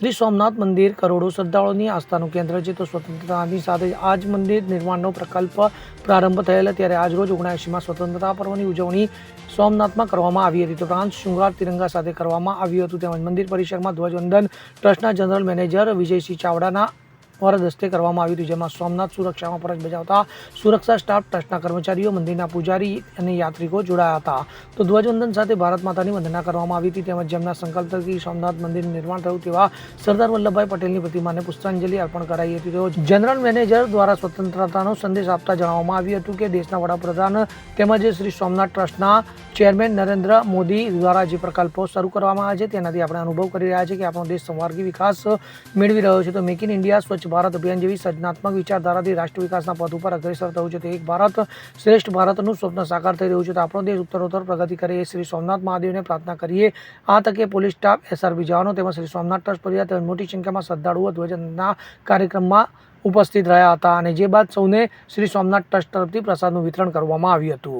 શ્રી સોમનાથ મંદિર કરોડો શ્રદ્ધાળુઓની આસ્થાનું કેન્દ્ર છે. તો સ્વતંત્રતાની સાથે આ જ મંદિર નિર્માણનો પ્રકલ્પ પ્રારંભ થયેલ ત્યારે આજ રોજ ઓગણએંશીમાં સ્વતંત્રતા પર્વની ઉજવણી સોમનાથમાં કરવામાં આવી હતી. તો પ્રાંત શૃંગાર તિરંગા સાથે કરવામાં આવ્યું હતું. તેમજ મંદિર પરિસરમાં ધ્વજવંદન ટ્રસ્ટના જનરલ મેનેજર વિજયસિંહ ચાવડાના વરદસ્તે કરવામાં આવ્યું હતું, જેમાં સોમનાથ સુરક્ષામાં ફરજ બજાવતા સુરક્ષા સ્ટાફ, ટ્રસ્ટના કર્મચારીઓ, મંદિરના પૂજારી અને યાત્રિકો જોડાયા હતા. તો ધ્વજવંદન સાથે ભારત માતાની વંદના કરવામાં આવી હતી, તેમજ જેમના સંકલ્પથી સોમનાથ મંદિરનું નિર્માણ થયું તેવા સરદાર વલ્લભભાઈ પટેલની પ્રતિમાને પુષ્પાંજલિ અર્પણ કરાઈ હતી. તો જનરલ મેનેજર દ્વારા સ્વતંત્રતાનો સંદેશ આપતા જણાવવામાં આવ્યું હતું કે દેશના વડાપ્રધાન તેમજ શ્રી સોમનાથ ટ્રસ્ટના ચેરમેન નરેન્દ્ર મોદી દ્વારા જે પ્રકલ્પો શરૂ કરવામાં આવ્યા છે, તેનાથી આપણે અનુભવ કરી રહ્યા છીએ કે આપણો દેશ સંવાર્ગી વિકાસ મેળવી રહ્યો છે. તો મેક ઇન ઇન્ડિયા સ્વચ્છ ભારત અભિયાન જેવી સર્જનાત્મક વિચારધારાથી રાષ્ટ્ર વિકાસના પદ ઉપર અગ્રેસર થયું છે. તો એક ભારત શ્રેષ્ઠ ભારતનું સ્વપ્ન સાકાર થઈ રહ્યું છે. તો આપણો દેશ ઉત્તરોત્તર પ્રગતિ કરે એ શ્રી સોમનાથ મહાદેવને પ્રાર્થના કરીએ. આ તકે પોલીસ સ્ટાફ એસઆરબી જવાનો તેમજ શ્રી સોમનાથ ટ્રસ્ટ પરિવાર તેમજ મોટી સંખ્યામાં શ્રદ્ધાળુઓ ધ્વજના કાર્યક્રમમાં ઉપસ્થિત રહ્યા હતા. અને જે બાદ સૌને શ્રી સોમનાથ ટ્રસ્ટ તરફથી પ્રસાદનું વિતરણ કરવામાં આવ્યું હતું.